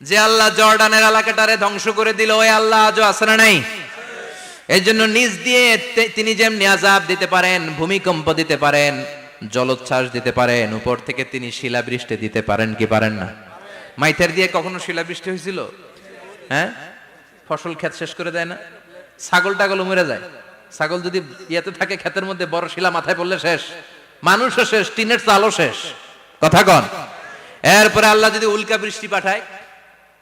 যে আল্লাহ জর্ডানের এলাকাটারে ধ্বংস করে দিল, ওই আল্লাহ আজও না নাই? এই জন্য নিজ দিয়ে তিনি যেমনি আজাব দিতে পারেন, ভূমিকম্প দিতে পারেন, জলোচ্ছ্বাস দিতে পারেন, উপর থেকে তিনি শিলাবৃষ্টি দিতে পারেন কি পারেন না? মাইথের দিয়ে কখনো শিলাবৃষ্টি হয়েছিল? হ্যাঁ? ফসল ক্ষেত শেষ করে দেয় না? ছাগল টাগল মরে যায়। ছাগল যদি ইয়েতে থাকে, ক্ষেতের মধ্যে বড় শিলা মাথায় পড়লে শেষ। মানুষও শেষ, টিনের চালও শেষ। কথা কন। এরপরে আল্লাহ যদি উল্কা বৃষ্টি পাঠায়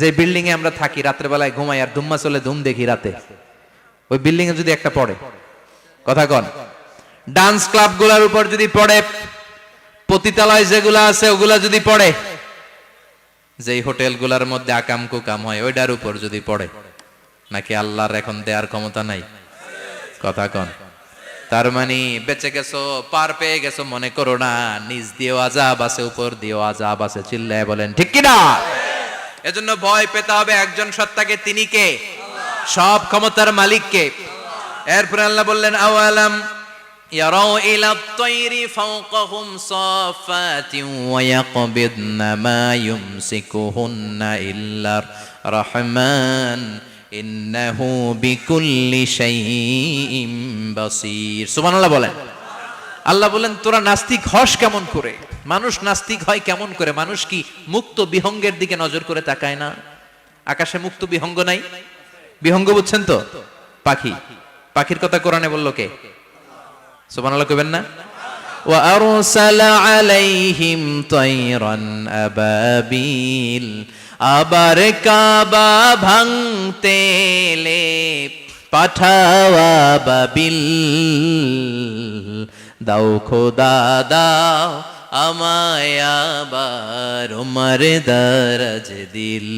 যে বিল্ডিং এ আমরা থাকি, রাত্রে বেলায় ঘুমাই আর ধুম্মা চলে ধুম দেখি রাতে। ওই বিল্ডিং এ যদি একটা পড়ে। কথা কন। ডান্স ক্লাবগুলার উপর যদি পড়ে, পতিতালয় যেগুলা আছে, ওগুলা যদি পড়ে, যেই হোটেলগুলার মধ্যে আকাম কুকাম হয় ওইটার উপর যদি পড়ে, নাকি আল্লাহর এখন দেয়ার ক্ষমতা নাই? কথা কন। তার মানে বেঁচে গেছো, পার পেয়ে গেছো, মনে করো না নিজ দিয়েও আজাব আছে, উপর দিয়েও আজাব আছে, চিল্লায় বলেন, ঠিক কিনা? এজন্য ভয় পেতে হবে একজন সত্তাকে তিনি কে সব ক্ষমতার মালিককে এরপর আল্লাহ বললেন আওয়ালাম يروا إلى الطير فوقهم صافات ويقبضن ما يمسكهن إلا الرحمن إنه بكل شيء بصير سبحان الله বলেন আল্লাহ বলেন তোরা নাস্তিক হস কেমন করে মানুষ নাস্তিক হয় কেমন করে মানুষ কি মুক্ত বিহঙ্গের দিকে নজর করে তাকায় না আকাশে মুক্ত বিহঙ্গ নাই বিহঙ্গ বুঝছেন তো পাখি পাখির কথা কোরআনে বললো কে সুবহানাল্লাহ কইবেন না وأرسل عليهم طيرا أبابيل আবার কাবা ভাঙতে এলে পাঠাওয়া বাবিল দাও খোদা, দাও আমায় আবার উমর দরজ দিল।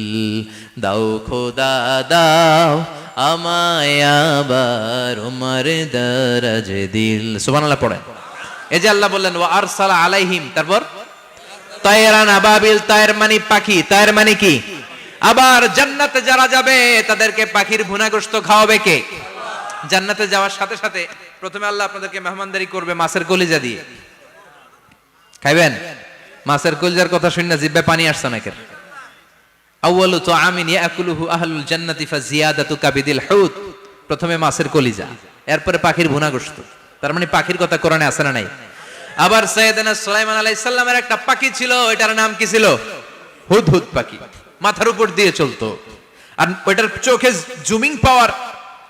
দাও খোদা, দাও আমায় আবার উমর দরজ দিল। সুবহানাল্লাহ পড়েন। এই যে আল্লাহ বললেন, ওয়া আরসালা আলাইহিম তারপর তায়রান আবাবিল তায়ের মানে পাখি তায়ের মানে কি? আবার, জান্নাতে যারা যাবে, তাদেরকে পাখির ভুনাগ্রস্ত খাওয়াবে কে? জান্নাতে যাওয়ার সাথে সাথে প্রথমে আল্লাহ আপনাদেরকে মেহমানদারি করবে মাছের কলিজা দিয়ে। খাইবেন? মাছের কলিজার কথা শুনে জিব্বে পানি আসছে নাকের আউয়ালু তো আমিন ইয়াকুলুহু আহলুল জান্নাতি ফাজিয়াদাতু কাবিদিল হুত প্রথমে মাছের কলিজা, এরপরে পাখির ভুনাগ্রস্ত তার মানে পাখির কথা কোরআনে আছে না নাই? আবার সৈয়দনা সুলাইমান আলাইহিস সালামের একটা পাখি ছিল এটার নাম কি ছিল? হুদহুদ পাখি। মাথার উপর দিয়ে চলতো। আর ওইটার চোখে জুমিং পাওয়ার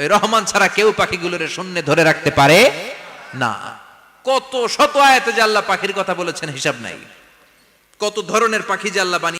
ওই রহমান ছাড়া কেউ পাখিগুলোর শূন্যে ধরে রাখতে পারে না। কত শত আয়াতে যে আল্লাহ পাখির কথা বলেছেন, হিসাব নাই। কত ধরনের পাখি যে আল্লাহ বানিয়ে